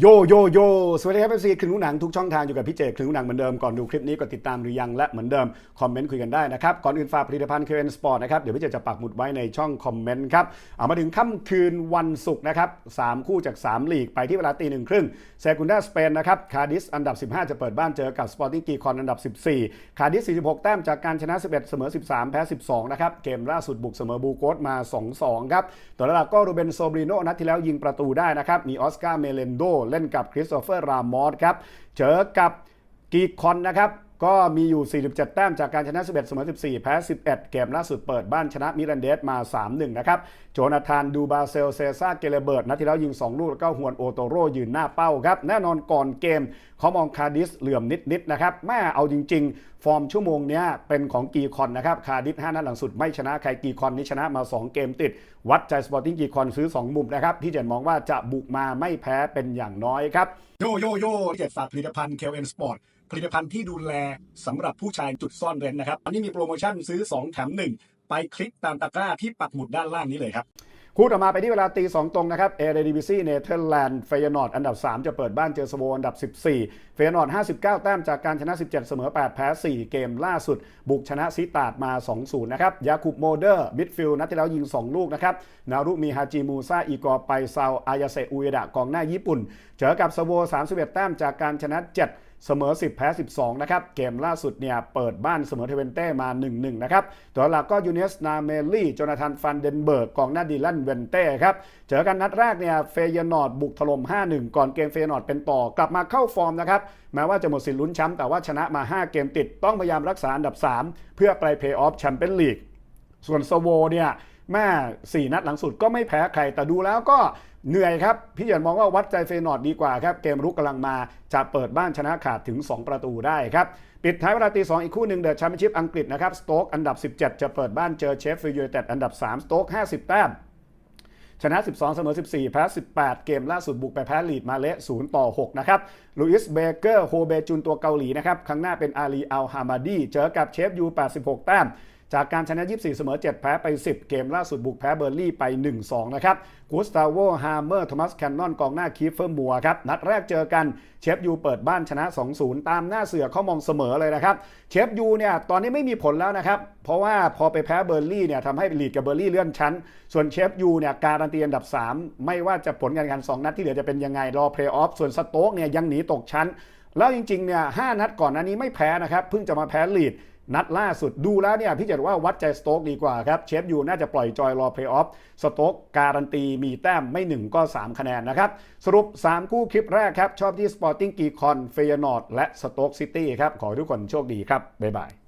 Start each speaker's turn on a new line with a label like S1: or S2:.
S1: โยโยโยสวัสดีครับเอฟซีคลึงหนังทุกช่องทางอยู่กับพี่เจคลึงหนังเหมือนเดิมก่อนดูคลิปนี้กดติดตามหรือยังและเหมือนเดิม คอมเมนต์คุยกันได้นะครับ ก่อนอื่นฝากผลิตภัณฑ์ KN Sport นะครับ เดี๋ยวพี่เจจะปักหมุดไว้ในช่องคอมเมนต์ครับ เอามาถึงค่ำคืนวันศุกร์นะครับสามคู่จาก 3 ลีกไปที่เวลาตีหนึ่งครึ่งเซกุนดาสเปนนะครับคาดิสอันดับ 15 จะเปิดบ้านเจอกับสปอร์ติ้งกีคอนอันดับ 14 คาดิส 46 แต้มจากการชนะ 11 เสมอ 13 แพ้ 12 นะครับเกมล่าสุดบุกเสมอบูโกสมา 2-2 ครับตัวหลักก็รูเบนโซบริโนนัดที่แล้วยิงประตูได้นะครับมีออสการ์เมเลนโดเล่นกับคริสโตเฟอร์รามอสครับเจอกับกีคอนนะครับ ก็มีอยู่ 47 แต้มจากการชนะ 11 เสมอ 14 แพ้ 11 เกมล่าสุดเปิดบ้านชนะมิรันเดสมา 3-1 นะครับ โจนาธานดูบาเซล เซซ่าเกเลเบิร์ตนัดที่แล้วยิง 2 ลูก แล้วก็ฮวนโอโตโรยืนหน้าเป้าครับ แน่นอนก่อนเกมเขามองคาดิสเหลื่อมนิด ๆ นะครับ แม่เอาจริง ๆ ฟอร์มชั่วโมงนี้เป็นของกีคอนนะครับ คาดิส 5 นัดหลังสุดไม่ชนะใครกีคอนนี่ชนะมา 2 เกมติด วัดใจสปอร์ติ้งกีคอนซื้อ 2 มุมนะครับพี่เจนมองว่าจะบุกมาไม่แพ้เป็นอย่างน้อยครับโยโยโย่เจ็ดฝากผลิตภัณฑ์ KN Sport ผลิตภัณฑ์ที่ดูแลสำหรับผู้ชายจุดซ่อนเร้นนะครับ อันนี้มีโปรโมชั่นซื้อ 2 แถม 1 ไปคลิกตามตะกร้าที่ปักหมุดด้านล่างนี้เลยครับคู่ต่อมาไปที่เวลาตี 2 ตรงนะครับเอเรดิวิซีเนเธอร์แลนด์เฟยนอร์ดอันดับ 3 จะเปิดบ้านเจอสโวอันดับ 14 เฟยนอร์ด59 แต้มจากการชนะ 17 เสมอ 8 แพ้ 4 เกมล่าสุด บุกชนะซิตาดมา 2-0 นะครับยาคุบโมเดอร์มิดฟิลด์นัดที่แล้วยิง 2 ลูกนะครับ นารุมีฮาจิมูซาอีกอไปซาวอายาเซอุเอดะกองหน้าญี่ปุ่น เจอกับสโว31 แต้มจากการชนะ 7 เสมอ 10 แพ้ 12 นะครับ เกมล่าสุดเนี่ยเปิดบ้านเสมอเทเวนเต้มา 1-1 นะครับ ตัวหลักก็ยูเนสนาเมลี่โจนาธานฟันเดนเบิร์กกองหน้าดีลันเวนเต้ครับ เจอกันนัดแรกเนี่ยเฟยนอร์ดบุกถล่ม 5-1 ก่อนเกมเฟยนอร์ดเป็นต่อกลับมาเข้าฟอร์มนะครับแม้ว่าจะหมดสิทธิ์ลุ้นแชมป์แต่ว่าชนะมา 5 เกมติดต้องพยายามรักษาอันดับ 3 เพื่อไปเพย์ออฟแชมเปี้ยนลีกส่วนสโวเนี่ย แม่สี่นัดหลังสุดก็ไม่แพ้ใครแต่ดูแล้วก็เหนื่อยครับ พี่หยินมองว่าวัดใจเฟยนอร์ดดีกว่าครับ เกมรุกกำลังมาจะเปิดบ้านชนะขาดถึง 2 ประตูได้ครับ ปิดท้ายเวลาตี 2 อีกคู่หนึ่งเดอะแชมเปี้ยนชิพอังกฤษนะครับสโต๊กอันดับ 17 จะเปิดบ้านเจอเชฟฟิลด์ยูไนเต็ดอันดับ 3 สโต๊ก50 แต้มชนะ 12 เสมอ 14 แพ้ 18 เกมล่าสุดบุกไปแพ้ลีดมาเละ0ต่อ 6 นะครับลุอิส เบเกอร์ โฮเบจุนตัวเกาหลีนะครับข้างหน้าเป็นอาลี อัลฮามาดี เจอกับเชฟยู 86 แต้ม จากการชนะ 24 เสมอ 7 แพ้ไป 10 เกมล่าสุดบุกแพ้เบอร์ลี่ไป 1-2 นะครับกูสตาโวฮาร์เมอร์โทมัสแคนนอนกองหน้าคีฟเฟอร์มัวครับ นัดแรกเจอกันเชฟยูเปิดบ้านชนะ 2-0 ตามหน้าเสือเขามองเสมอเลยนะครับเชฟยูเนี่ยตอนนี้ไม่มีผลแล้วนะครับ เพราะว่าพอไปแพ้เบอร์ลี่เนี่ยทำให้ลีดกับเบอร์ลี่เลื่อนชั้น ส่วนเชฟยูเนี่ยการันตีอันดับ 3 ไม่ว่าจะผลการแข่งขัน2นัดที่เหลือจะเป็นยังไงรอเพลย์ออฟส่วนสโต๊กเนี่ยยังหนีตกชั้น แล้วจริงๆเนี่ยหนัดก่อนหน้านี้ไม่แพ้นะครับเพิ่งจะมาแพ้ลีด นัดล่าสุดดูแล้วเนี่ยพี่เจดว่าวัดใจสโต๊กดีกว่าครับ เชฟยูน่าจะปล่อยจอยรอเพลย์ออฟสโต๊กการันตีมีแต้มไม่ 1 ก็ 3 คะแนนนะครับ สรุป 3 คู่คลิปแรกครับ ชอบที่สปอร์ติ้งกีคอนเฟยนอร์ดและสโต๊กซิตี้ครับ ขอทุกคนโชคดีครับ บ๊ายบาย